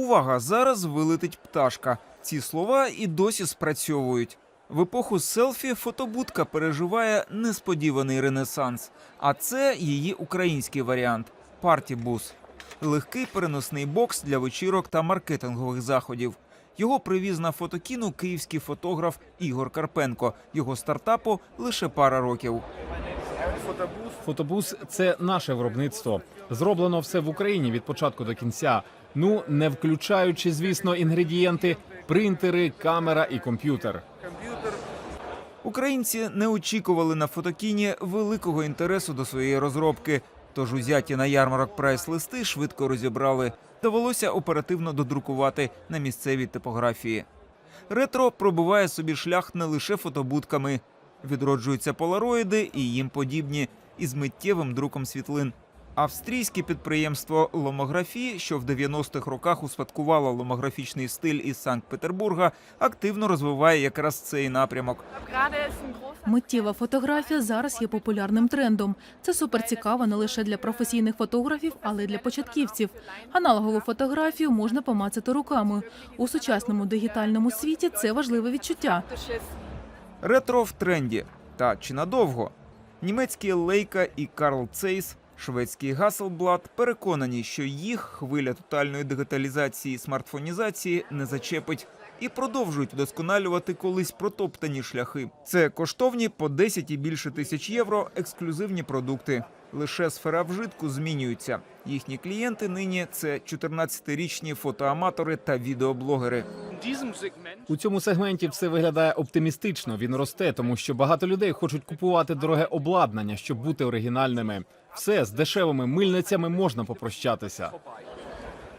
Увага! Зараз вилетить пташка. Ці слова і досі спрацьовують. В епоху селфі фотобудка переживає несподіваний ренесанс. А це її український варіант партібус. Легкий переносний бокс для вечірок та маркетингових заходів. Його привіз на фотокіну київський фотограф Ігор Карпенко. Його стартапу лише пара років. Фотобус це наше виробництво. Зроблено все в Україні від початку до кінця. Ну не включаючи, звісно, інгредієнти, принтери, камера і комп'ютер. Українці не очікували на фотокіні великого інтересу до своєї розробки. Тож узяті на ярмарок прайс-листи швидко розібрали. Довелося оперативно додрукувати на місцевій типографії. Ретро пробиває собі шлях не лише фотобудками. Відроджуються полароїди і їм подібні із миттєвим друком світлин. Австрійське підприємство Ломографі, що в 90-х роках успадкувало ломографічний стиль із Санкт-Петербурга, активно розвиває якраз цей напрямок. Миттєва фотографія зараз є популярним трендом. Це суперцікаво не лише для професійних фотографів, але й для початківців. Аналогову фотографію можна помацати руками. У сучасному дигітальному світі це важливе відчуття. Ретро в тренді. Та чи надовго? Німецькі Лейка і Карл Цейс, шведський Hasselblad переконані, що їх хвиля тотальної дигіталізації і смартфонізації не зачепить. І продовжують вдосконалювати колись протоптані шляхи. Це коштовні по 10 і більше тисяч євро ексклюзивні продукти. Лише сфера вжитку змінюється. Їхні клієнти нині це 14-річні фотоаматори та відеоблогери. У цьому сегменті все виглядає оптимістично. Він росте, тому що багато людей хочуть купувати дороге обладнання, щоб бути оригінальними. Все з дешевими мильницями можна попрощатися.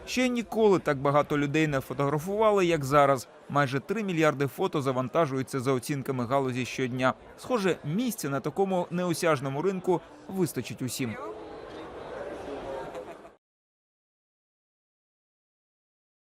Ще ніколи так багато людей не фотографували, як зараз. Майже 3 мільярди фото завантажуються за оцінками галузі щодня. Схоже, місця на такому неосяжному ринку вистачить усім.